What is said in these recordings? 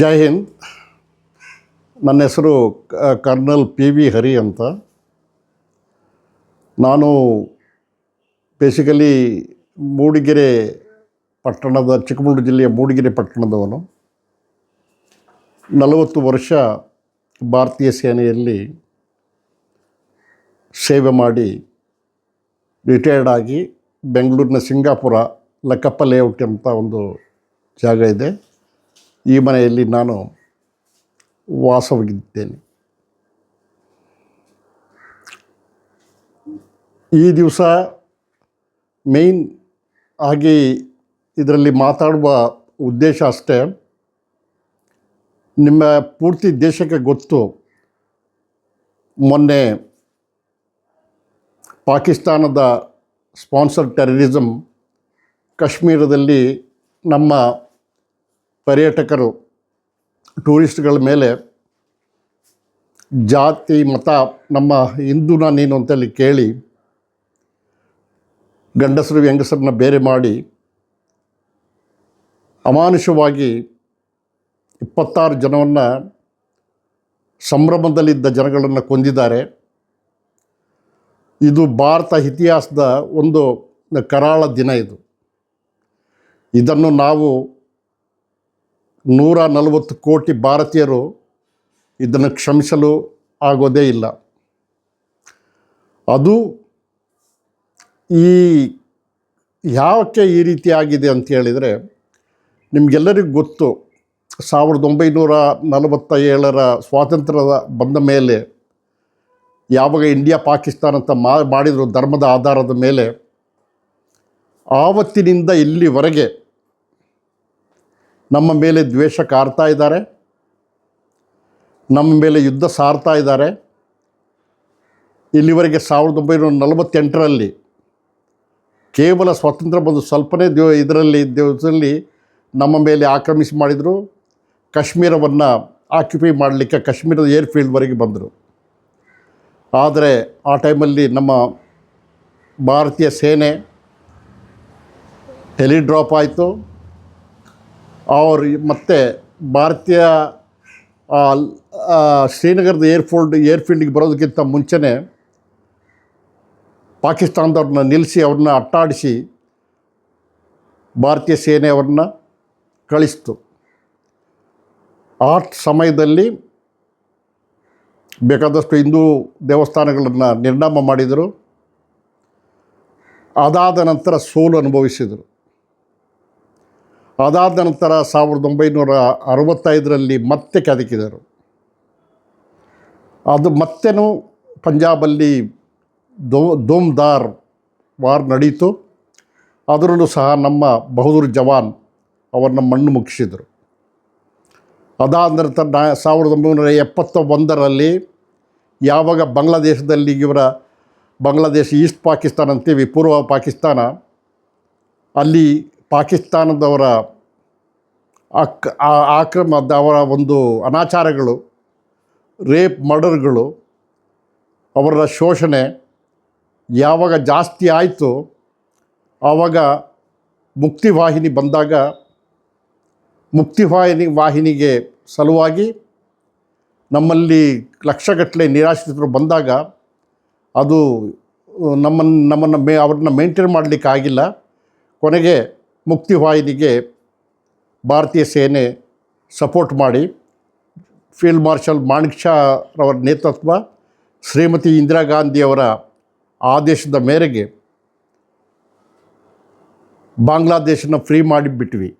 ಜೈ ಹಿಂದ್. ನನ್ನ ಹೆಸರು kernel P V ಹರಿ ಅಂತ. ನಾನು ಬೇಸಿಕಲಿ ಮೂಡಿಗೆರೆ ಪಟ್ಟಣದ, ಚಿಕ್ಕಮಗಳೂರು ಜಿಲ್ಲೆಯ ಮೂಡಿಗೆರೆ ಪಟ್ಟಣದವನು. ನಲವತ್ತು ವರ್ಷ ಭಾರತೀಯ ಸೇನೆಯಲ್ಲಿ ಸೇವೆ ಮಾಡಿ ರಿಟೈರ್ಡ್ ಆಗಿ ಬೆಂಗಳೂರಿನ ಸಿಂಗಾಪುರ ಲಕ್ಕಪ್ಪ ಲೇಔಟ್ ಅಂತ ಒಂದು ಜಾಗ ಇದೆ. ಈ ಮನೆಯಲ್ಲಿ ನಾನು ವಾಸವಾಗಿದ್ದೇನೆ. ಈ ದಿವಸ ಮೇಯ್ನ್ ಆಗಿ ಇದರಲ್ಲಿ ಮಾತಾಡುವ ಉದ್ದೇಶ ಅಷ್ಟೇ. ನಿಮ್ಮ ಪೂರ್ತಿ ದೇಶಕ್ಕೆ ಗೊತ್ತು, ಮೊನ್ನೆ ಪಾಕಿಸ್ತಾನದ ಸ್ಪಾನ್ಸರ್ ಟೆರರಿಸಮ್ ಕಾಶ್ಮೀರದಲ್ಲಿ ನಮ್ಮ ಪರ್ಯಟಕರು, ಟೂರಿಸ್ಟ್ಗಳ ಮೇಲೆ ಜಾತಿ, ಮತ, ನಮ್ಮ ಹಿಂದೂನ ನೀನು ಅಂತೇಳಿ ಕೇಳಿ, ಗಂಡಸರು, ಹೆಂಗಸರನ್ನ ಬೇರೆ ಮಾಡಿ, ಅಮಾನುಷವಾಗಿ ಇಪ್ಪತ್ತಾರು ಜನವನ್ನು ಸಂಭ್ರಮದಲ್ಲಿದ್ದ ಜನಗಳನ್ನು ಕೊಂದಿದ್ದಾರೆ. ಇದು ಭಾರತ ಇತಿಹಾಸದ ಒಂದು ಕರಾಳ ದಿನ ಇದು. ಇದನ್ನು ನಾವು ನೂರ ನಲವತ್ತು ಕೋಟಿ ಭಾರತೀಯರು ಇದನ್ನು ಕ್ಷಮಿಸಲು ಆಗೋದೇ ಇಲ್ಲ. ಅದು ಈ ಯಾವಕ್ಕೆ ಈ ರೀತಿ ಆಗಿದೆ ಅಂತ ಹೇಳಿದರೆ, ನಿಮಗೆಲ್ಲರಿಗೂ ಗೊತ್ತು, ಸಾವಿರದ ಒಂಬೈನೂರ ನಲವತ್ತ ಏಳರ ಸ್ವಾತಂತ್ರ್ಯದ ಬಂದ ಮೇಲೆ ಯಾವಾಗ ಇಂಡಿಯಾ ಪಾಕಿಸ್ತಾನ ಅಂತ ಮಾಡಿದರು ಧರ್ಮದ ಆಧಾರದ ಮೇಲೆ, ಆವತ್ತಿನಿಂದ ಇಲ್ಲಿವರೆಗೆ ನಮ್ಮ ಮೇಲೆ ದ್ವೇಷ ಕಾರ್ತಾ ಇದ್ದಾರೆ. ನಮ್ಮ ಮೇಲೆ ಯುದ್ಧ ಸಾರ್ತಾ ಇದ್ದಾರೆ. ಇಲ್ಲಿವರೆಗೆ ಸಾವಿರದ ಒಂಬೈನೂರ ನಲವತ್ತೆಂಟರಲ್ಲಿ ಕೇವಲ ಸ್ವಾತಂತ್ರ್ಯ ಬಂದು ಸ್ವಲ್ಪನೇ ದಿವ ಇದರಲ್ಲಿ ದಿವಸದಲ್ಲಿ ನಮ್ಮ ಮೇಲೆ ಆಕ್ರಮಿಸಿ ಮಾಡಿದರು. ಕಾಶ್ಮೀರವನ್ನು ಆಕ್ಯುಪೈ ಮಾಡಲಿಕ್ಕೆ ಕಾಶ್ಮೀರದ ಏರ್ಫೀಲ್ಡ್ವರೆಗೆ ಬಂದರು. ಆದರೆ ಆ ಟೈಮಲ್ಲಿ ನಮ್ಮ ಭಾರತೀಯ ಸೇನೆ ಹೆಲಿ ಡ್ರಾಪ್ ಆಯಿತು. ಅವ್ರು ಮತ್ತು ಭಾರತೀಯ ಶ್ರೀನಗರದ ಏರ್ಫೋಲ್ಡ್ ಏರ್ಫೀಲ್ಡಿಗೆ ಬರೋದಕ್ಕಿಂತ ಮುಂಚೆನೇ ಪಾಕಿಸ್ತಾನದವ್ರನ್ನ ನಿಲ್ಲಿಸಿ ಅವ್ರನ್ನ ಅಟ್ಟಾಡಿಸಿ ಭಾರತೀಯ ಸೇನೆ ಅವ್ರನ್ನ ಕಳಿಸ್ತು. ಆ ಸಮಯದಲ್ಲಿ ಬೇಕಾದಷ್ಟು ಹಿಂದೂ ದೇವಸ್ಥಾನಗಳನ್ನು ನಿರ್ನಾಮ ಮಾಡಿದರು. ಅದಾದ ನಂತರ ಸೋಲು ಅನುಭವಿಸಿದರು. ಅದಾದ ನಂತರ ಸಾವಿರದ ಒಂಬೈನೂರ ಅರವತ್ತೈದರಲ್ಲಿ ಮತ್ತೆ ಕದಕಿದರು. ಅದು ಮತ್ತೆನೂ ಪಂಜಾಬಲ್ಲಿ ದೋ, ದೋಮ್ದಾರ್ ವಾರ್ ನಡೀತು. ಅದರಲ್ಲೂ ಸಹ ನಮ್ಮ ಬಹದ್ದೂರ್ ಜವಾನ್ ಅವರನ್ನ ಮಣ್ಣು ಮುಗಿಸಿದರು. ಅದಾದ ನಂತರ ನಾ, ಸಾವಿರದ ಒಂಬೈನೂರ ಎಪ್ಪತ್ತ ಒಂದರಲ್ಲಿ ಯಾವಾಗ ಬಾಂಗ್ಲಾದೇಶದಲ್ಲಿ ಇವರ ಬಾಂಗ್ಲಾದೇಶ ಈಸ್ಟ್ ಪಾಕಿಸ್ತಾನ ಅಂತೀವಿ ಪೂರ್ವ ಪಾಕಿಸ್ತಾನ, ಅಲ್ಲಿ ಪಾಕಿಸ್ತಾನದವರ ಅಕ್ ಆಕ್ರಮದ ಅವರ ಒಂದು ಅನಾಚಾರಗಳು, ರೇಪ್ ಮರ್ಡರ್ಗಳು, ಅವರ ಶೋಷಣೆ ಯಾವಾಗ ಜಾಸ್ತಿ ಆಯಿತು ಆವಾಗ ಮುಕ್ತಿವಾಹಿನಿ ಬಂದಾಗ ಮುಕ್ತಿವಾಹಿನಿ ವಾಹಿನಿಗೆ ಸಲುವಾಗಿ ನಮ್ಮಲ್ಲಿ ಲಕ್ಷಗಟ್ಟಲೆ ನಿರಾಶ್ರಿತರು ಬಂದಾಗ ಅದು ನಮ್ಮನ್ನು ನಮ್ಮನ್ನು ಮೇ, ಅವ್ರನ್ನ ಮೇಂಟೈನ್ ಮಾಡಲಿಕ್ಕೆ ಆಗಿಲ್ಲ ಮುಕ್ತಿವಾಹಿನಿಗೆ ಭಾರತೀಯ ಸೇನೆ ಸಪೋರ್ಟ್ ಮಾಡಿ ಫೀಲ್ಡ್ ಮಾರ್ಷಲ್ ಮಾಣಿಕ್ ಶಾ ರವರ ನೇತೃತ್ವ, ಶ್ರೀಮತಿ ಇಂದಿರಾ ಗಾಂಧಿಯವರ ಆದೇಶದ ಮೇರೆಗೆ ಬಾಂಗ್ಲಾದೇಶನ ಫ್ರೀ ಮಾಡಿಬಿಟ್ವಿ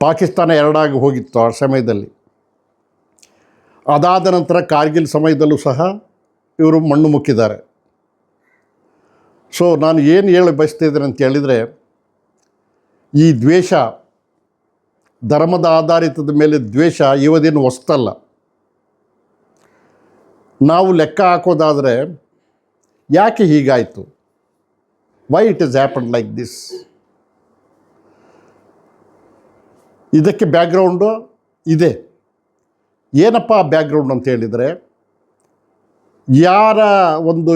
ಪಾಕಿಸ್ತಾನ ಎರಡಾಗಿ ಹೋಗಿತ್ತು ಆ ಸಮಯದಲ್ಲಿ. ಅದಾದ ನಂತರ ಕಾರ್ಗಿಲ್ ಸಮಯದಲ್ಲೂ ಸಹ ಇವರು ಮಣ್ಣು ಮುಕ್ಕಿದ್ದಾರೆ. ಸೊ ನಾನು ಏನು ಹೇಳಿ ಬಯಸ್ತಿದ್ದೇನೆ ಅಂತ ಹೇಳಿದರೆ, ಈ ದ್ವೇಷ ಧರ್ಮದ ಆಧಾರಿತದ ಮೇಲೆ ದ್ವೇಷ ಇವದೇನು ಹೊಸ್ತಲ್ಲ. ನಾವು ಲೆಕ್ಕ ಹಾಕೋದಾದರೆ ಯಾಕೆ ಹೀಗಾಯಿತು? Why it is happen like this ಇದಕ್ಕೆ ಬ್ಯಾಕ್ಗ್ರೌಂಡು ಇದೆ. ಏನಪ್ಪ ಬ್ಯಾಕ್ಗ್ರೌಂಡ್ ಅಂತ ಹೇಳಿದರೆ ಯಾರ ಒಂದು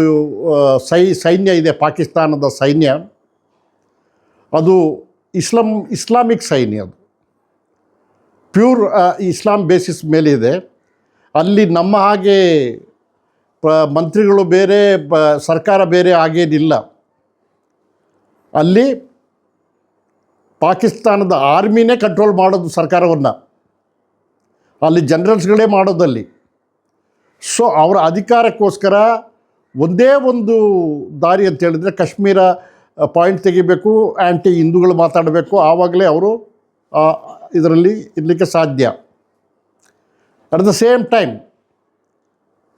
ಸೈ, ಸೈನ್ಯ ಇದೆ, ಪಾಕಿಸ್ತಾನದ ಸೈನ್ಯ? ಅದು ಇಸ್ಲಾಂ, ಇಸ್ಲಾಮಿಕ್ ಸೈನ್ಯ ಅದು. ಪ್ಯೂರ್ ಇಸ್ಲಾಂ ಬೇಸಿಸ್ ಮೇಲೆ ಇದೆ ಅಲ್ಲಿ ನಮ್ಮ ಹಾಗೆ, ಪ, ಮಂತ್ರಿಗಳು ಬೇರೆ, ಪ, ಸರ್ಕಾರ ಬೇರೆ ಆಗೇನಿಲ್ಲ ಅಲ್ಲಿ ಪಾಕಿಸ್ತಾನದ ಆರ್ಮಿನೇ ಕಂಟ್ರೋಲ್ ಮಾಡೋದು ಸರ್ಕಾರವನ್ನು. ಅಲ್ಲಿ ಜನರಲ್ಸ್ಗಳೇ ಮಾಡೋದಲ್ಲಿ ಸೊ ಅವರ ಅಧಿಕಾರಕ್ಕೋಸ್ಕರ ಒಂದೇ ಒಂದು ದಾರಿ ಅಂತ ಹೇಳಿದರೆ ಕಾಶ್ಮೀರ ಪಾಯಿಂಟ್ ತೆಗಿಬೇಕು ಆ್ಯಂಟಿ ಹಿಂದೂಗಳು ಮಾತಾಡಬೇಕು. ಆವಾಗಲೇ ಅವರು ಇದರಲ್ಲಿ ಇರಲಿಕ್ಕೆ ಸಾಧ್ಯ. ಅಟ್ ದ ಸೇಮ್ ಟೈಮ್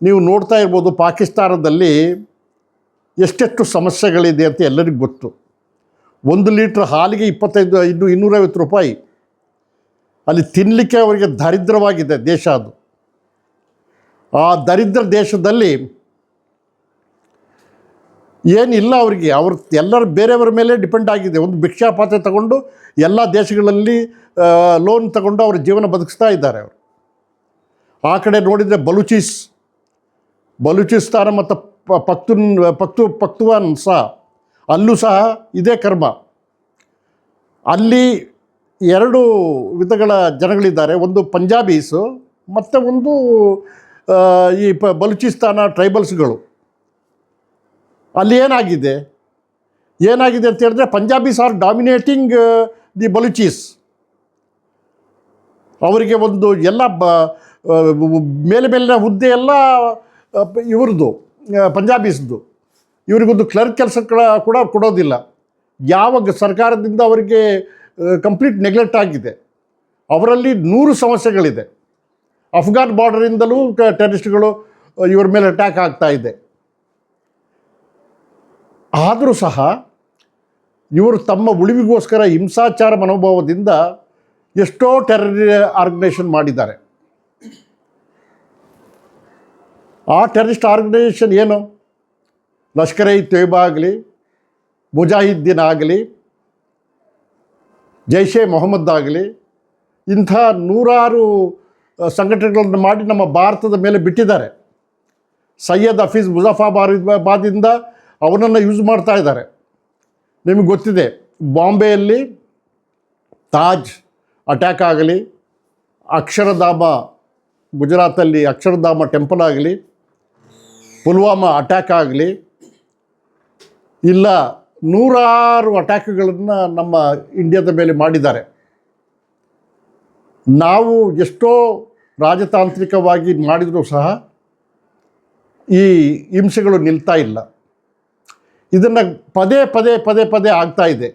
ನೀವು ನೋಡ್ತಾ ಇರ್ಬೋದು ಪಾಕಿಸ್ತಾನದಲ್ಲಿ ಎಷ್ಟೆಷ್ಟು ಸಮಸ್ಯೆಗಳಿದೆ ಅಂತ ಎಲ್ಲರಿಗೂ ಗೊತ್ತು. ಒಂದು ಲೀಟ್ರ್ ಹಾಲಿಗೆ ಇಪ್ಪತ್ತೈದು, ಇನ್ನು ಇನ್ನೂರೈವತ್ತು ರೂಪಾಯಿ. ಅಲ್ಲಿ ತಿನ್ನಲಿಕ್ಕೆ ಅವರಿಗೆ ದರಿದ್ರವಾಗಿದೆ ದೇಶ ಅದು. ಆ ದರಿದ್ರ ದೇಶದಲ್ಲಿ ಏನಿಲ್ಲ ಅವರಿಗೆ. ಅವ್ರ ಎಲ್ಲರ ಬೇರೆಯವರ ಮೇಲೆ ಡಿಪೆಂಡ್ ಆಗಿದೆ. ಒಂದು ಭಿಕ್ಷಾ ಪಾತ್ರೆ ತಗೊಂಡು ಎಲ್ಲ ದೇಶಗಳಲ್ಲಿ ಲೋನ್ ತಗೊಂಡು ಅವ್ರ ಜೀವನ ಬದುಕಿಸ್ತಾ ಇದ್ದಾರೆ ಅವರು. ಆ ಕಡೆ ನೋಡಿದರೆ ಬಲೂಚಿಸ್ ಬಲೂಚಿಸ್ತಾನ ಮತ್ತು ಪಕ್ತುನ್ ಪಕ್ತು ಪಕ್ತುವಾನ್ ಸಹ, ಅಲ್ಲೂ ಸಹ ಇದೇ ಕರ್ಮ. ಅಲ್ಲಿ ಎರಡು ವಿಧಗಳ ಜನಗಳಿದ್ದಾರೆ. ಒಂದು ಪಂಜಾಬೀಸು, ಮತ್ತು ಒಂದು ಈ ಪ ಬಲೂಚಿಸ್ತಾನ ಟ್ರೈಬಲ್ಸ್ಗಳು. ಅಲ್ಲಿ ಏನಾಗಿದೆ? ಏನಾಗಿದೆ ಅಂತ ಹೇಳಿದ್ರೆ Punjabis are dominating the Baluchis. ಅವರಿಗೆ ಒಂದು ಎಲ್ಲ ಬ ಮೇಲೆ ಮೇಲಿನ ಹುದ್ದೆ ಎಲ್ಲ ಇವ್ರದ್ದು ಪಂಜಾಬೀಸ್ದು. ಇವರಿಗೊಂದು ಕ್ಲರ್ಕ್ ಕೆಲಸ ಕೂಡ ಕೊಡೋದಿಲ್ಲ. ಯಾವ ಸರ್ಕಾರದಿಂದ ಅವರಿಗೆ ಕಂಪ್ಲೀಟ್ ನೆಗ್ಲೆಕ್ಟ್ ಆಗಿದೆ. ಅವರಲ್ಲಿ ನೂರು ಸಮಸ್ಯೆಗಳಿದೆ. ಅಫ್ಘಾನ್ ಬಾರ್ಡರಿಂದಲೂ ಟೆರರಿಸ್ಟ್ಗಳು ಇವ್ರ ಮೇಲೆ ಅಟ್ಯಾಕ್ ಆಗ್ತಾ ಇದೆ. ಆದರೂ ಸಹ, ಇವರು ತಮ್ಮ ಉಳಿವಿಗೋಸ್ಕರ ಹಿಂಸಾಚಾರ ಮನೋಭಾವದಿಂದ ಎಷ್ಟೋ ಟೆರರಿ ಆರ್ಗನೈಸೇಷನ್ ಮಾಡಿದ್ದಾರೆ. ಆ ಟೆರರಿಸ್ಟ್ ಆರ್ಗನೈಸೇಷನ್ ಏನು? ಲಷ್ಕರ್ ಇ ತೊಯ್ಬಾ ಆಗಲಿ, ಮುಜಾಹಿದ್ದೀನ್ ಆಗಲಿ, ಜೈಷೆ ಮೊಹಮ್ಮದ್ ಆಗಲಿ, ಇಂಥ ನೂರಾರು ಸಂಘಟನೆಗಳನ್ನು ಮಾಡಿ ನಮ್ಮ ಭಾರತದ ಮೇಲೆ ಬಿಟ್ಟಿದ್ದಾರೆ. ಸೈಯದ್ ಹಫೀಜ್ ಮುಜಫಾಬಾದಿಂದ ಅವನನ್ನು ಯೂಸ್ ಮಾಡ್ತಾ ಇದ್ದಾರೆ. ನಿಮಗೆ ಗೊತ್ತಿದೆ, ಬಾಂಬೆಯಲ್ಲಿ ತಾಜ್ ಅಟ್ಯಾಕ್ ಆಗಲಿ, ಅಕ್ಷರಧಾಮ ಗುಜರಾತಲ್ಲಿ ಅಕ್ಷರಧಾಮ ಟೆಂಪಲ್ ಆಗಲಿ, ಪುಲ್ವಾಮಾ ಅಟ್ಯಾಕ್ ಆಗಲಿ, ಇಲ್ಲ ನೂರಾರು ಅಟ್ಯಾಕ್ಗಳನ್ನು ನಮ್ಮ ಇಂಡಿಯಾದ ಮೇಲೆ ಮಾಡಿದ್ದಾರೆ. ನಾವು ಎಷ್ಟೋ ರಾಜತಾಂತ್ರಿಕವಾಗಿ ಮಾಡಿದರೂ ಸಹ ಈ ಹಿಂಸೆಗಳು ನಿಲ್ತಾ ಇಲ್ಲ. ಇದನ್ನು ಪದೇ ಪದೇ ಪದೇ ಪದೇ ಆಗ್ತಾ ಇದೆ.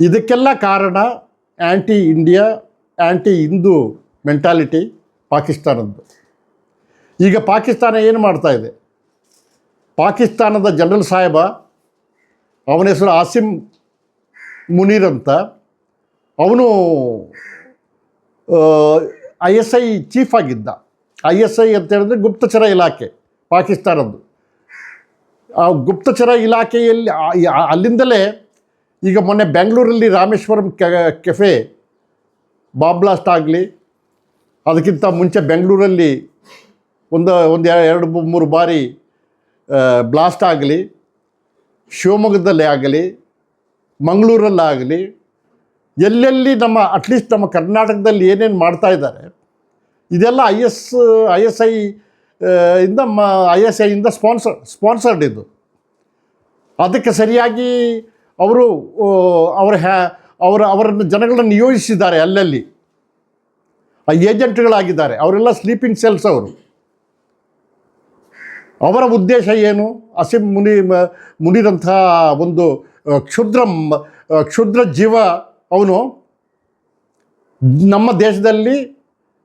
ಇದಕ್ಕೆಲ್ಲ ಕಾರಣ anti India anti Hindu mentality ಪಾಕಿಸ್ತಾನದ್ದು. ಈಗ ಪಾಕಿಸ್ತಾನ ಏನು ಮಾಡ್ತಾ ಇದೆ? ಪಾಕಿಸ್ತಾನದ ಜನರಲ್ ಸಾಹೇಬ, ಅವನ ಹೆಸರು ಆಸಿಂ ಮುನೀರ್ ಅಂತ. ಅವನು ಐ ಎಸ್ ಐ ಚೀಫ್ ಆಗಿದ್ದ. ಐ ಎಸ್ ಐ ಅಂತ ಹೇಳಿದ್ರೆ ಗುಪ್ತಚರ ಇಲಾಖೆ, ಪಾಕಿಸ್ತಾನದ್ದು. ಆ ಗುಪ್ತಚರ ಇಲಾಖೆಯಲ್ಲಿ ಅಲ್ಲಿಂದಲೇ ಈಗ ಮೊನ್ನೆ ಬೆಂಗಳೂರಲ್ಲಿ ರಾಮೇಶ್ವರಂ ಕೆಫೆ ಬಾಬ್ಲಾಸ್ಟ್ ಆಗಲಿ, ಅದಕ್ಕಿಂತ ಮುಂಚೆ ಬೆಂಗಳೂರಲ್ಲಿ ಒಂದು ಒಂದು ಎರಡು, ಮೂರು ಬಾರಿ ಬ್ಲಾಸ್ಟ್ ಆಗಲಿ, ಶಿವಮೊಗ್ಗದಲ್ಲೇ ಆಗಲಿ, ಮಂಗಳೂರಲ್ಲಾಗಲಿ ಎಲ್ಲೆಲ್ಲಿ ನಮ್ಮ ಅಟ್ಲೀಸ್ಟ್ ನಮ್ಮ ಕರ್ನಾಟಕದಲ್ಲಿ ಏನೇನು ಮಾಡ್ತಾ ಇದ್ದಾರೆ, ಇದೆಲ್ಲ I S I S I ಇಂದ ಮ ಐ ಎಸ್ ಐಯಿಂದ ಸ್ಪಾನ್ಸರ್ ಸ್ಪಾನ್ಸರ್ಡ್ ಇದು. ಅದಕ್ಕೆ ಸರಿಯಾಗಿ ಅವರು ಅವರ ಹ್ಯಾ, ಅವರ, ಅವರನ್ನು ಜನಗಳನ್ನು ನಿಯೋಜಿಸಿದ್ದಾರೆ ಅಲ್ಲಲ್ಲಿ. ಆ ಏಜೆಂಟ್ಗಳಾಗಿದ್ದಾರೆ, ಅವರೆಲ್ಲ ಸ್ಲೀಪಿಂಗ್ ಸೆಲ್ಸ್ ಅವರು. ಅವರ ಉದ್ದೇಶ ಏನು? ಅಸಿಂ ಮುನಿ, ಮ- ಮುನಿರಂಥ ಒಂದು, ಕ್ಷುದ್ರ ಕ್ಷುದ್ರ ಜೀವ ಅವನು ನಮ್ಮ ದೇಶದಲ್ಲಿ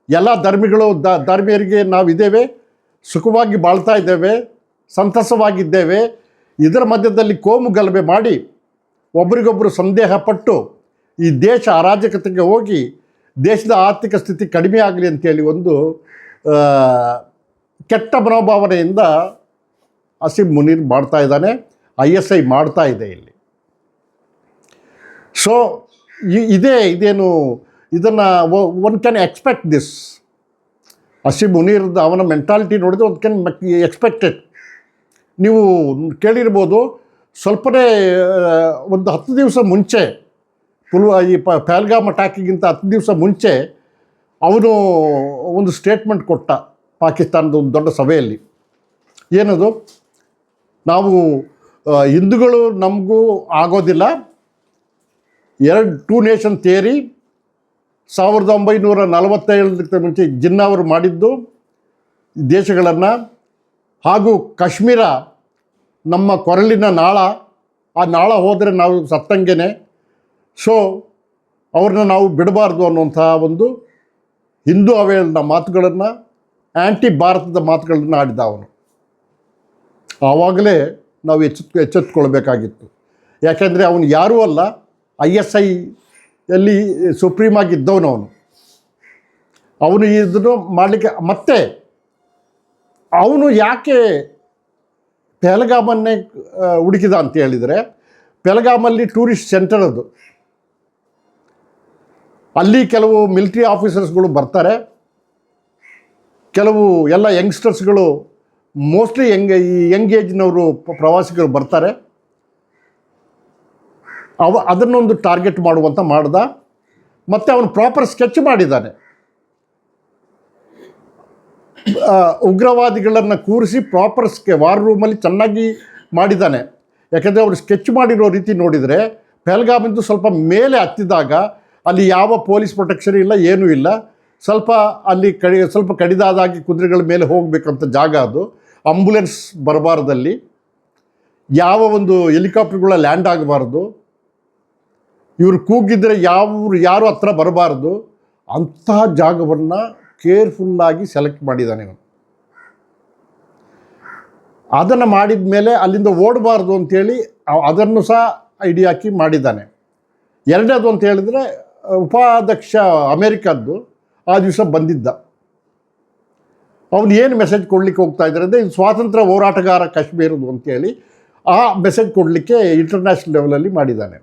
ಎಲ್ಲ ಧರ್ಮಿಗಳು ದ ಧರ್ಮೀಯರಿಗೆ ನಾವಿದ್ದೇವೆ, ಸುಖವಾಗಿ ಬಾಳ್ತಾ ಇದ್ದೇವೆ, ಸಂತಸವಾಗಿದ್ದೇವೆ. ಇದರ ಮಧ್ಯದಲ್ಲಿ ಕೋಮು ಗಲಭೆ ಮಾಡಿ ಒಬ್ರಿಗೊಬ್ಬರು ಸಂದೇಹ ಪಟ್ಟು ಈ ದೇಶ ಅರಾಜಕತೆಗೆ ಹೋಗಿ ದೇಶದ ಆರ್ಥಿಕ ಸ್ಥಿತಿ ಕಡಿಮೆ ಆಗಲಿ ಅಂತೇಳಿ ಒಂದು ಕೆಟ್ಟ ಮನೋಭಾವನೆಯಿಂದ ಅಸೀಂ ಮುನೀರ್ ಮಾಡ್ತಾ ಇದ್ದಾನೆ, ಐ ಎಸ್ ಐ ಮಾಡ್ತಾ ಇದೆ ಇಲ್ಲಿ. ಸೊ ಇದೇ ಇದೇನು ಇದನ್ನು ಒನ್ ಕ್ಯಾನ್ ಎಕ್ಸ್ಪೆಕ್ಟ್ ದಿಸ್ ಹಸಿ ಮುನೀರ್ದು ಅವನ ಮೆಂಟಾಲಿಟಿ ನೋಡಿದ್ರೆ ಒಂದು ಕ್ಯಾನ್ ಎಕ್ಸ್ಪೆಕ್ಟೆಡ್ ನೀವು ಕೇಳಿರ್ಬೋದು, ಸ್ವಲ್ಪನೇ ಒಂದು ಹತ್ತು ದಿವಸ ಮುಂಚೆ, ಪುಲ್ವಾ, ಈ ಪ ಪ್ಯಾಲ್ಗಾಮ್ ಅಟ್ಯಾಕಿಗಿಂತ ಹತ್ತು ದಿವಸ ಮುಂಚೆ, ಅವನು ಒಂದು ಸ್ಟೇಟ್ಮೆಂಟ್ ಕೊಟ್ಟ ಪಾಕಿಸ್ತಾನದ ಒಂದು ದೊಡ್ಡ ಸಭೆಯಲ್ಲಿ. ಏನದು? ನಾವು ಹಿಂದೂಗಳು ನಮಗೂ ಆಗೋದಿಲ್ಲ ಎರಡು ಟೂ ನೇಷನ್ ಥಿಯರಿ ಸಾವಿರದ ಒಂಬೈನೂರ ನಲವತ್ತೇಳದಕ್ಕೆ ಮುಂಚೆ ಜಿನ್ನಾ ಮಾಡಿದ್ದು, ದೇಶಗಳನ್ನು ಹಾಗೂ ಕಾಶ್ಮೀರ ನಮ್ಮ ಕೊರಳಿನ ನಾಳ, ಆ ನಾಳ ಹೋದರೆ ನಾವು ಸತ್ತಂಗೆನೆ. ಸೊ ಅವ್ರನ್ನ ನಾವು ಬಿಡಬಾರ್ದು ಅನ್ನುವಂತಹ ಒಂದು ಹಿಂದೂ ಅವೇಳನ ಮಾತುಗಳನ್ನು ಆ್ಯಂಟಿ ಭಾರತದ ಮಾತುಗಳನ್ನು ಆಡಿದ ಅವನು. ಆವಾಗಲೇ ನಾವು ಎಚ್ಚೆತ್, ಎಚ್ಚೆತ್ಕೊಳ್ಬೇಕಾಗಿತ್ತು. ಯಾಕೆಂದರೆ ಅವನು ಯಾರೂ ಅಲ್ಲ ಐ ಎಸ್ ಐ ಆಗಿದ್ದವನು ಅವನು. ಅವನು ಇದನ್ನು ಮಾಡಲಿಕ್ಕೆ ಮತ್ತೆ ಅವನು ಯಾಕೆ ಪೆಹಲ್ಗಾಮನ್ನೇ ಹುಡುಕಿದ ಅಂತ ಹೇಳಿದರೆ, ಪೆಹಲ್ಗಾಮಲ್ಲಿ ಟೂರಿಸ್ಟ್ ಸೆಂಟರ್ ಅದು. ಅಲ್ಲಿ ಕೆಲವು ಮಿಲಿಟ್ರಿ ಆಫೀಸರ್ಸ್ಗಳು ಬರ್ತಾರೆ. ಕೆಲವು ಎಲ್ಲ ಯಂಗ್ಸ್ಟರ್ಸ್ಗಳು ಮೋಸ್ಟ್ಲಿ ಯಂಗ್, ಈ ಯಂಗ್ ಏಜ್ನವರು ಪ್ರವಾಸಿಗರು ಬರ್ತಾರೆ. ಅವ ಅದನ್ನೊಂದು ಟಾರ್ಗೆಟ್ ಮಾಡುವಂತ ಮಾಡ್ದ, ಮತ್ತು ಅವನು ಪ್ರಾಪರ್ ಸ್ಕೆಚ್ ಮಾಡಿದ್ದಾನೆ ಉಗ್ರವಾದಿಗಳನ್ನು ಕೂರಿಸಿ ಪ್ರಾಪರ್ ಸ್ಕೆ ವಾರ್ ರೂಮಲ್ಲಿ ಚೆನ್ನಾಗಿ ಮಾಡಿದ್ದಾನೆ ಯಾಕೆಂದರೆ ಅವರು ಸ್ಕೆಚ್ ಮಾಡಿರೋ ರೀತಿ ನೋಡಿದರೆ, ಪೆಹಲ್ಗಾಮಿಂದು ಸ್ವಲ್ಪ ಮೇಲೆ ಹತ್ತಿದಾಗ ಅಲ್ಲಿ ಯಾವ ಪೊಲೀಸ್ ಪ್ರೊಟೆಕ್ಷನ್ ಇಲ್ಲ, ಏನೂ ಇಲ್ಲ. ಸ್ವಲ್ಪ ಅಲ್ಲಿ ಕಡಿ, ಸ್ವಲ್ಪ ಕಡಿದಾದಾಗಿ ಕುದುರೆಗಳ ಮೇಲೆ ಹೋಗಬೇಕಂತ ಜಾಗ ಅದು. ಆಂಬುಲೆನ್ಸ್ ಬರಬಾರ್ದಲ್ಲಿ. ಯಾವ ಒಂದು ಹೆಲಿಕಾಪ್ಟರ್ಗಳ ಲ್ಯಾಂಡ್ ಆಗಬಾರ್ದು. ಇವರು ಕೂಗಿದ್ರೆ ಯಾವ ಯಾರು ಹತ್ರ ಬರಬಾರ್ದು, ಅಂತಹ ಜಾಗವನ್ನು ಕೇರ್ಫುಲ್ಲಾಗಿ ಸೆಲೆಕ್ಟ್ ಮಾಡಿದ್ದಾನೆ ಇವನು. ಅದನ್ನು ಮಾಡಿದ ಮೇಲೆ ಅಲ್ಲಿಂದ ಓಡಬಾರ್ದು ಅಂತೇಳಿ ಅದನ್ನು ಸಹ ಐಡಿಯಾ ಹಾಕಿ ಮಾಡಿದ್ದಾನೆ. ಎರಡನೇದು ಅಂತ ಹೇಳಿದರೆ, ಉಪಾಧ್ಯಕ್ಷ ಅಮೇರಿಕದ್ದು ಆ ದಿವಸ ಬಂದಿದ್ದ. ಅವನು ಏನು ಮೆಸೇಜ್ ಕೊಡಲಿಕ್ಕೆ ಹೋಗ್ತಾ ಇದ್ದಾರೆ ಅಂದರೆ ಸ್ವಾತಂತ್ರ್ಯ ಹೋರಾಟಗಾರ ಕಾಶ್ಮೀರದು ಅಂತೇಳಿ ಆ ಮೆಸೇಜ್ ಕೊಡಲಿಕ್ಕೆ ಇಂಟರ್ನ್ಯಾಷನಲ್ ಲೆವೆಲಲ್ಲಿ ಮಾಡಿದ್ದಾನೆ.